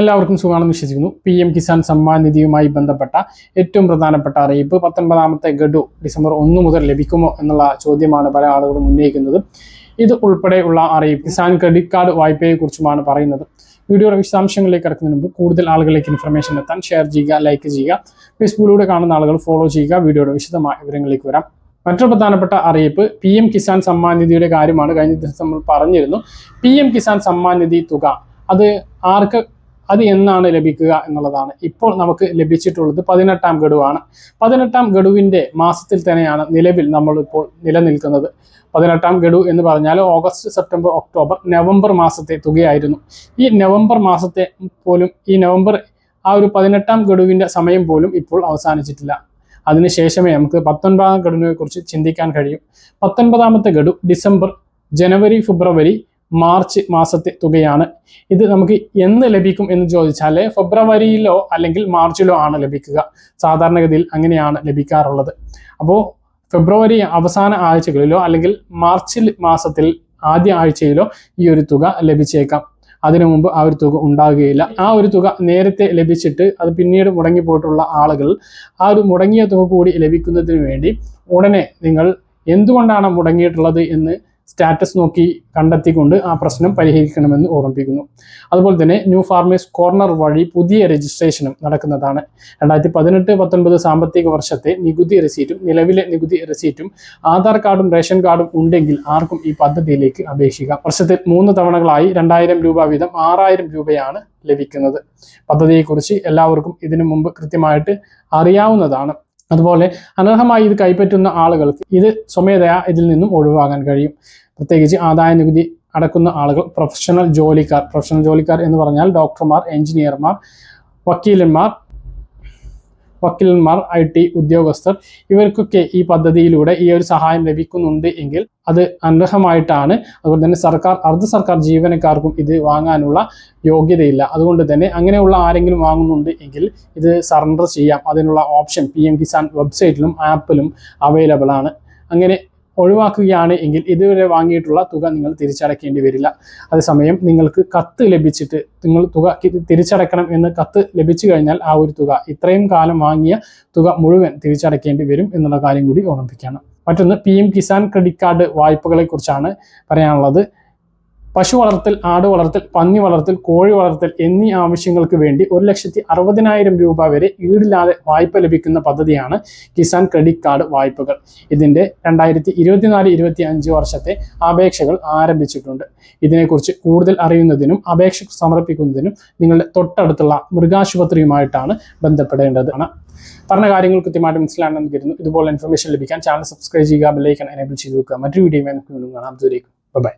എല്ലാവർക്കും സുഖമാണെന്ന് വിശ്വസിക്കുന്നു. പി എം കിസാൻ സമ്മാൻ നിധിയുമായി ബന്ധപ്പെട്ട ഏറ്റവും പ്രധാനപ്പെട്ട അറിയിപ്പ് പത്തൊൻപതാമത്തെ ഗഡു ഡിസംബർ ഒന്ന് മുതൽ ലഭിക്കുമോ എന്നുള്ള ചോദ്യമാണ് പല ആളുകളും ഉന്നയിക്കുന്നത്. ഇത് ഉൾപ്പെടെയുള്ള അറിയിപ്പ് കിസാൻ ക്രെഡിറ്റ് കാർഡ് വായ്പയെക്കുറിച്ചുമാണ് പറയുന്നത്. വീഡിയോയുടെ വിശദാംശങ്ങളിലേക്ക് കിടക്കുന്നതിന് മുമ്പ് കൂടുതൽ ആളുകളിലേക്ക് ഇൻഫർമേഷൻ എത്താൻ ഷെയർ ചെയ്യുക ലൈക്ക് ചെയ്യുക ഫേസ്ബുക്കിലൂടെ കാണുന്ന ആളുകൾ ഫോളോ ചെയ്യുക. വീഡിയോയുടെ വിശദമായ വിവരങ്ങളിലേക്ക് വരാം. മറ്റൊരു പ്രധാനപ്പെട്ട അറിയിപ്പ് പി എം കിസാൻ സമ്മാൻ നിധിയുടെ കാര്യമാണ് കഴിഞ്ഞ ദിവസം നമ്മൾ പറഞ്ഞിരുന്നു. പി എം കിസാൻ സമ്മാൻ നിധി തുക അത് ആർക്ക് അത് എന്നാണ് ലഭിക്കുക എന്നുള്ളതാണ്. ഇപ്പോൾ നമുക്ക് ലഭിച്ചിട്ടുള്ളത് പതിനെട്ടാം ഗഡുവാണ്. പതിനെട്ടാം ഗഡുവിന്റെ മാസത്തിൽ തന്നെയാണ് നിലവിൽ നമ്മൾ ഇപ്പോൾ നിലനിൽക്കുന്നത്. പതിനെട്ടാം ഗഡു എന്ന് പറഞ്ഞാൽ ഓഗസ്റ്റ് സെപ്റ്റംബർ ഒക്ടോബർ നവംബർ മാസത്തെ തുകയായിരുന്നു. ഈ നവംബർ മാസത്തെ പോലും ഈ നവംബർ ആ ഒരു പതിനെട്ടാം ഗഡുവിന്റെ സമയം പോലും ഇപ്പോൾ അവസാനിച്ചിട്ടില്ല. അതിനുശേഷമേ നമുക്ക് പത്തൊൻപതാം ഗഡുവിനെ കുറിച്ച് ചിന്തിക്കാൻ കഴിയും. പത്തൊൻപതാമത്തെ ഗഡു ഡിസംബർ ജനുവരി ഫെബ്രുവരി മാർച്ച് മാസത്തെ തുകയാണ്. ഇത് നമുക്ക് എന്ന് ലഭിക്കും എന്ന് ചോദിച്ചാൽ ഫെബ്രുവരിയിലോ അല്ലെങ്കിൽ മാർച്ചിലോ ആണ് ലഭിക്കുക. സാധാരണഗതിയിൽ അങ്ങനെയാണ് ലഭിക്കാറുള്ളത്. അപ്പോൾ ഫെബ്രുവരി അവസാന ആഴ്ചകളിലോ അല്ലെങ്കിൽ മാർച്ചിൽ മാസത്തിൽ ആദ്യ ആഴ്ചയിലോ ഈ ഒരു തുക ലഭിച്ചേക്കാം. അതിനു മുമ്പ് ആ ഒരു തുക ഉണ്ടാകുകയില്ല. ആ ഒരു തുക നേരത്തെ ലഭിച്ചിട്ട് അത് പിന്നീട് മുടങ്ങിപ്പോയിട്ടുള്ള ആളുകൾ ആ ഒരു മുടങ്ങിയ തുക കൂടി ലഭിക്കുന്നതിന് വേണ്ടി ഉടനെ നിങ്ങൾ എന്തുകൊണ്ടാണ് മുടങ്ങിയിട്ടുള്ളത് എന്ന് സ്റ്റാറ്റസ് നോക്കി കണ്ടെത്തിക്കൊണ്ട് ആ പ്രശ്നം പരിഹരിക്കണമെന്ന് ഓർമ്മിപ്പിക്കുന്നു. അതുപോലെ തന്നെ ന്യൂ ഫാർമേഴ്സ് കോർണർ വഴി പുതിയ രജിസ്ട്രേഷനും നടക്കുന്നതാണ്. രണ്ടായിരത്തി പതിനെട്ട് പത്തൊൻപത് സാമ്പത്തിക വർഷത്തെ നികുതി റെസീറ്റും നിലവിലെ നികുതി റെസീറ്റും ആധാർ കാർഡും റേഷൻ കാർഡും ഉണ്ടെങ്കിൽ ആർക്കും ഈ പദ്ധതിയിലേക്ക് അപേക്ഷിക്കാം. വർഷത്തിൽ മൂന്ന് തവണകളായി രണ്ടായിരം രൂപ വീതം ആറായിരം രൂപയാണ് ലഭിക്കുന്നത്. പദ്ധതിയെക്കുറിച്ച് എല്ലാവർക്കും ഇതിനു മുമ്പ് കൃത്യമായിട്ട് അറിയാവുന്നതാണ്. അതുപോലെ അനർഹമായി ഇത് കൈപ്പറ്റുന്ന ആളുകൾക്ക് ഇത് സ്വമേധയാ ഇതിൽ നിന്നും ഒഴിവാകാൻ കഴിയും. പ്രത്യേകിച്ച് ആദായ നികുതി അടക്കുന്ന ആളുകൾ പ്രൊഫഷണൽ ജോലിക്കാർ പ്രൊഫഷണൽ ജോലിക്കാർ എന്ന് പറഞ്ഞാൽ ഡോക്ടർമാർ എഞ്ചിനീയർമാർ വക്കീലന്മാർ വക്കീലന്മാർ ഐ ടി ഉദ്യോഗസ്ഥർ ഇവർക്കൊക്കെ ഈ പദ്ധതിയിലൂടെ ഈ ഒരു സഹായം ലഭിക്കുന്നുണ്ട് എങ്കിൽ അത് അനർഹമായിട്ടാണ്. അതുപോലെ തന്നെ സർക്കാർ അർദ്ധ സർക്കാർ ജീവനക്കാർക്കും ഇത് വാങ്ങാനുള്ള യോഗ്യതയില്ല. അതുകൊണ്ട് തന്നെ അങ്ങനെയുള്ള ആരെങ്കിലും വാങ്ങുന്നുണ്ട് എങ്കിൽ ഇത് സറണ്ടർ ചെയ്യാം. അതിനുള്ള ഓപ്ഷൻ പി കിസാൻ വെബ്സൈറ്റിലും ആപ്പിലും അവൈലബിൾ ആണ്. അങ്ങനെ ഒഴിവാക്കുകയാണ് എങ്കിൽ ഇതുവരെ വാങ്ങിയിട്ടുള്ള തുക നിങ്ങൾ തിരിച്ചടക്കേണ്ടി വരില്ല. അതേസമയം നിങ്ങൾക്ക് കത്ത് ലഭിച്ചിട്ട് നിങ്ങൾ തുക തിരിച്ചടക്കണം എന്ന് കത്ത് ലഭിച്ചു കഴിഞ്ഞാൽ ആ ഒരു തുക ഇത്രയും കാലം വാങ്ങിയ തുക മുഴുവൻ തിരിച്ചടക്കേണ്ടി വരും എന്നുള്ള കാര്യം കൂടി ഓർമ്മിപ്പിക്കണം. മറ്റൊന്ന് പി കിസാൻ ക്രെഡിറ്റ് കാർഡ് വായ്പകളെ കുറിച്ചാണ് പറയാനുള്ളത്. പശു വളർത്തൽ ആട് വളർത്തൽ പന്നി വളർത്തൽ കോഴി വളർത്തൽ എന്നീ ആവശ്യങ്ങൾക്ക് വേണ്ടി ഒരു ലക്ഷത്തി അറുപതിനായിരം രൂപ വരെ ഈടില്ലാതെ വായ്പ ലഭിക്കുന്ന പദ്ധതിയാണ് കിസാൻ ക്രെഡിറ്റ് കാർഡ് വായ്പകൾ. ഇതിന്റെ രണ്ടായിരത്തി ഇരുപത്തിനാല് ഇരുപത്തി അഞ്ച് വർഷത്തെ അപേക്ഷകൾ ആരംഭിച്ചിട്ടുണ്ട്. ഇതിനെക്കുറിച്ച് കൂടുതൽ അറിയുന്നതിനും അപേക്ഷ സമർപ്പിക്കുന്നതിനും നിങ്ങളുടെ തൊട്ടടുത്തുള്ള മൃഗാശുപത്രിയുമായിട്ടാണ് ബന്ധപ്പെടേണ്ടത്. പറഞ്ഞ കാര്യങ്ങൾ കൃത്യമായിട്ട് മനസ്സിലാണെന്ന് കരുതുന്നു. ഇതുപോലെ ഇൻഫർമേഷൻ ലഭിക്കാൻ ചാനൽ സബ്സ്ക്രൈബ് ചെയ്യുക ബെല്ലൈക്കൺ എനേബിൾ ചെയ്ത് വെക്കുക. മറ്റൊരു വീഡിയോ നമുക്ക് കാണാം. ദൂരേക്കും ബൈ